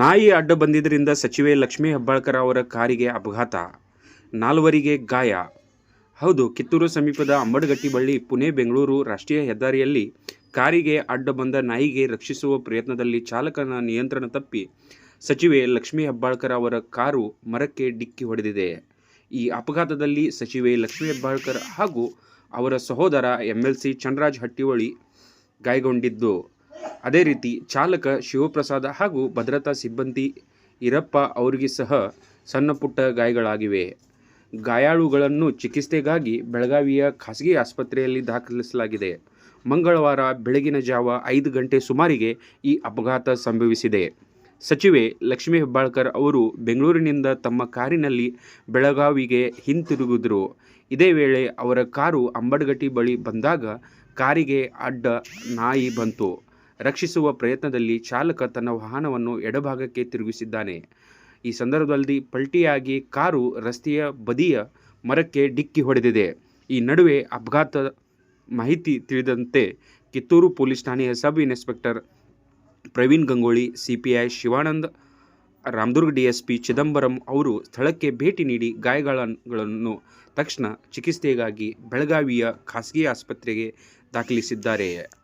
ನಾಯಿ ಅಡ್ಡ ಬಂದಿದ್ದರಿಂದ ಸಚಿವೆ ಲಕ್ಷ್ಮೀ ಹೆಬ್ಬಾಳ್ಕರ್ ಅವರ ಕಾರಿಗೆ ಅಪಘಾತ. ನಾಲ್ವರಿಗೆ ಗಾಯ. ಹೌದು, ಕಿತ್ತೂರು ಸಮೀಪದ ಅಂಬಡ್ಗಟ್ಟಿ ಬಳ್ಳಿ, ಪುಣೆ, ಬೆಂಗಳೂರು ರಾಷ್ಟ್ರೀಯ ಹೆದ್ದಾರಿಯಲ್ಲಿ ಕಾರಿಗೆ ಅಡ್ಡ ಬಂದ ನಾಯಿಗೆ ರಕ್ಷಿಸುವ ಪ್ರಯತ್ನದಲ್ಲಿ ಚಾಲಕನ ನಿಯಂತ್ರಣ ತಪ್ಪಿ ಸಚಿವೆ ಲಕ್ಷ್ಮೀ ಹೆಬ್ಬಾಳ್ಕರ್ ಅವರ ಕಾರು ಮರಕ್ಕೆ ಡಿಕ್ಕಿ ಹೊಡೆದಿದೆ. ಈ ಅಪಘಾತದಲ್ಲಿ ಸಚಿವೆ ಲಕ್ಷ್ಮೀ ಹೆಬ್ಬಾಳ್ಕರ್ ಹಾಗೂ ಅವರ ಸಹೋದರ ಎಂಎಲ್ಸಿ ಚಂದ್ರರಾಜ್ ಹಟ್ಟಿಹೊಳಿ ಗಾಯಗೊಂಡಿದ್ದು. ಅದೇ ರೀತಿ ಚಾಲಕ ಶಿವಪ್ರಸಾದ ಹಾಗೂ ಭದ್ರತಾ ಸಿಬ್ಬಂದಿ ಈರಪ್ಪ ಅವರಿಗೆ ಸಹ ಸಣ್ಣ ಪುಟ್ಟ ಗಾಯಗಳಾಗಿವೆ. ಗಾಯಾಳುಗಳನ್ನು ಚಿಕಿತ್ಸೆಗಾಗಿ ಬೆಳಗಾವಿಯ ಖಾಸಗಿ ಆಸ್ಪತ್ರೆಯಲ್ಲಿ ದಾಖಲಿಸಲಾಗಿದೆ. ಮಂಗಳವಾರ ಬೆಳಗಿನ ಜಾವ ಐದು ಗಂಟೆ ಸುಮಾರಿಗೆ ಈ ಅಪಘಾತ ಸಂಭವಿಸಿದೆ. ಸಚಿವೆ ಲಕ್ಷ್ಮೀ ಹೆಬ್ಬಾಳ್ಕರ್ ಅವರು ಬೆಂಗಳೂರಿನಿಂದ ತಮ್ಮ ಕಾರಿನಲ್ಲಿ ಬೆಳಗಾವಿಗೆ ಹಿಂತಿರುಗಿದ್ರು. ಇದೇ ವೇಳೆ ಅವರ ಕಾರು ಅಂಬಡ್ಗಟ್ಟಿ ಬಳಿ ಬಂದಾಗ ಕಾರಿಗೆ ಅಡ್ಡ ನಾಯಿ ಬಂತು. ರಕ್ಷಿಸುವ ಪ್ರಯತ್ನದಲ್ಲಿ ಚಾಲಕ ತನ್ನ ವಾಹನವನ್ನು ಎಡಭಾಗಕ್ಕೆ ತಿರುಗಿಸಿದ್ದಾನೆ. ಈ ಸಂದರ್ಭದಲ್ಲಿ ಪಲ್ಟಿಯಾಗಿ ಕಾರು ರಸ್ತೆಯ ಬದಿಯ ಮರಕ್ಕೆ ಡಿಕ್ಕಿ ಹೊಡೆದಿದೆ. ಈ ನಡುವೆ ಅಪಘಾತ ಮಾಹಿತಿ ತಿಳಿದಂತೆ ಕಿತ್ತೂರು ಪೊಲೀಸ್ ಠಾಣೆಯ sub inspector Praveen Gangoli, CPI Shivanand, Ramdurg DSP Chidambaram ಅವರು ಸ್ಥಳಕ್ಕೆ ಭೇಟಿ ನೀಡಿ ಗಾಯಗಳನ್ನು ತಕ್ಷಣ ಚಿಕಿತ್ಸೆಗಾಗಿ ಬೆಳಗಾವಿಯ ಖಾಸಗಿ ಆಸ್ಪತ್ರೆಗೆ ದಾಖಲಿಸಿದ್ದಾರೆ.